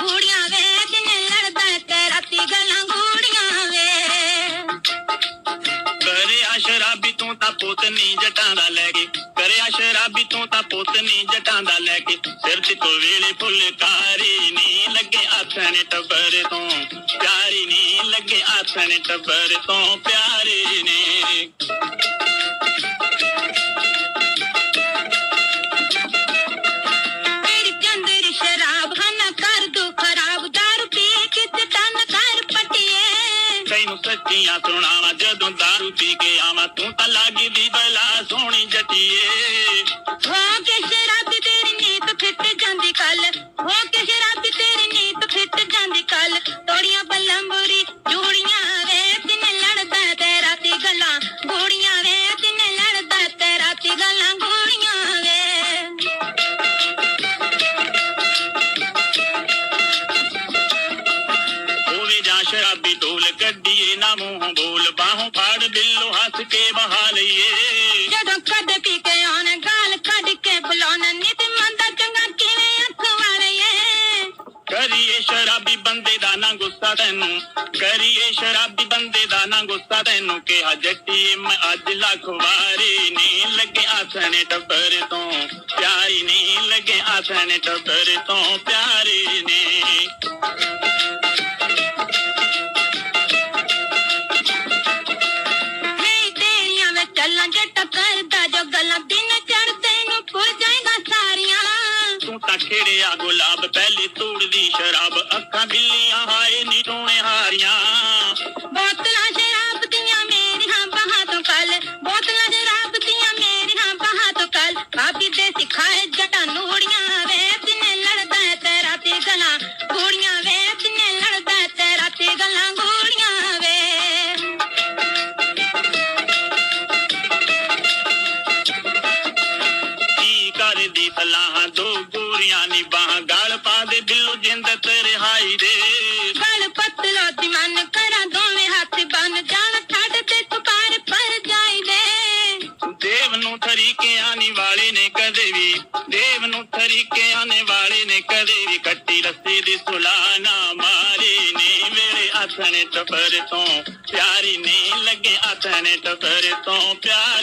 ਗੂੜੀਆਂ ਵੇ ਕਿਵੇਂ ਲੜਦਾ ਤੇ ਰਾਤੀ ਗੱਲਾਂ ਗੂੜੀਆਂ ਵੇ ਕਰਿਆ ਸ਼ਰਾਬੀ, ਤੂੰ ਤਾਂ ਪੁੱਤ ਨਹੀਂ ਜਟਾਂ ਦਾ ਲੈ ਕੇ। ਕਰਿਆ ਸ਼ਰਾਬੀ, ਤੂੰ ਤਾਂ ਪੁੱਤ ਨਹੀਂ ਜਟਾਂ ਦਾ ਲੈ ਕੇ। ਸਿਰ ਤੇ ਕੋ ਵੇਲੇ ਫੁਲਕਾਰੀ ਨਹੀਂ ਲੱਗੇ ਆਥਣੇ ਟੱਬਰ ਤੋਂ। ਪਿਆਰੀ ਨਹੀਂ ਲੱਗੇ ਆਥਣੇ ਟੱਬਰ ਤੋਂ, ਪਿਆਰੀ ਨੇ। ਤੈਨੂੰ ਸੱਚੀਆਂ ਸੁਣਾਵਾਂ ਜਦੋਂ ਦਾਰੂ ਪੀ ਕੇ ਆਵਾਂ ਤੂੰ ਤਾਂ ਲੱਗਦੀ ਬਲਾ ਸੋਹਣੀ ਜੱਟੀਏ। ਨਾ ਮੂੰਹ ਬੋਲ ਬਾਹੋਂ ਫਾੜ ਦਿਲੋਂ ਹੱਸ ਕੇ ਬਹਾ ਲਈਏ। ਜਦੋਂ ਕਦ ਪੀ ਕੇ ਆਉਣ ਗਾਲ ਕੱਢ ਕੇ ਬੁਲਾਉਣ ਨਿਤ ਮੰਦਾ ਚੰਗਾ ਕਿਵੇਂ ਅੱਖ ਵਾਲੀਏ? ਕਰੀਏ ਸ਼ਰਾਬੀ ਬੰਦੇ ਦਾ ਨਾ ਗੁੱਸਾ ਤੈਨੂੰ ਕਰੀਏ ਸ਼ਰਾਬੀ ਬੰਦੇ ਦਾ ਨਾ ਗੁੱਸਾ ਤੈਨੂੰ ਕਿਹਾ ਜੱਟੀਏ ਮੈਂ ਅੱਜ ਲੱਖ ਵਾਰੀ ਨਹੀਂ ਲੱਗੇ ਆਥਣੇ ਟੱਬਰ ਤੋਂ ਪਿਆਰੀ ਨਹੀਂ ਲੱਗੇ ਆਥਣੇ ਟੱਬਰ ਤੋਂ ਪਿਆਰੀ ਨਹੀਂ ਗੁਲਾਬ ਪਹਿਲੇ ਤੋੜਦੀ ਸ਼ਰਾਬ ਅੱਖਾਂ ਬਿੱਲੀਆਂ ਹਾਏ ਨੀ ਟੋਣੇ। ਕੀ ਕਰਦੀ ਸਲਾਹਾਂ ਦੋ ਗੋਰੀਆਂ ਨੀ ਬਾਹਾਂ। ਗਲ ਪਾ ਦੇ ਦਿਲੋਂ ਜਿੰਦ ਤੇ ਰਿਹਾਈ ਦੇ। ਗਲ ਪਤਲੋ ਦੀ ਮਨ ਕਰਾਂ ਦੋਵੇਂ ਹੱਥ ਬਨ। ਜਾਣ ਛੱਡ ਤੇ ਤੁਕਾਰ ਪਰ ਜਾਈਦੇ ਦੇਵ ਨੂੰ ਤਰੀਕਿਆਂ ਨੀ ਵਾਲੇ ਨੇ ਕਦੇ ਵੀ। ਦੇਵ ਨੂੰ ਤਰੀਕਿਆਂ ਨੇ ਵਾਲੇ ਨੇ ਕਦੇ ਵੀ। ਕੱਟੀ ਰੱਸੀ ਦੀ ਸੁਲਾ ਨਾ ਮਾਰੀ ਨੇ। ਵੇਲੇ ਆਥਣੇ ਟੱਬਰ ਤੋਂ ਪਿਆਰੀ ਨੇ ਲੱਗੇ। ਆਥਣੇ ਟੱਬਰ ਤੋਂ ਪਿਆਰੇ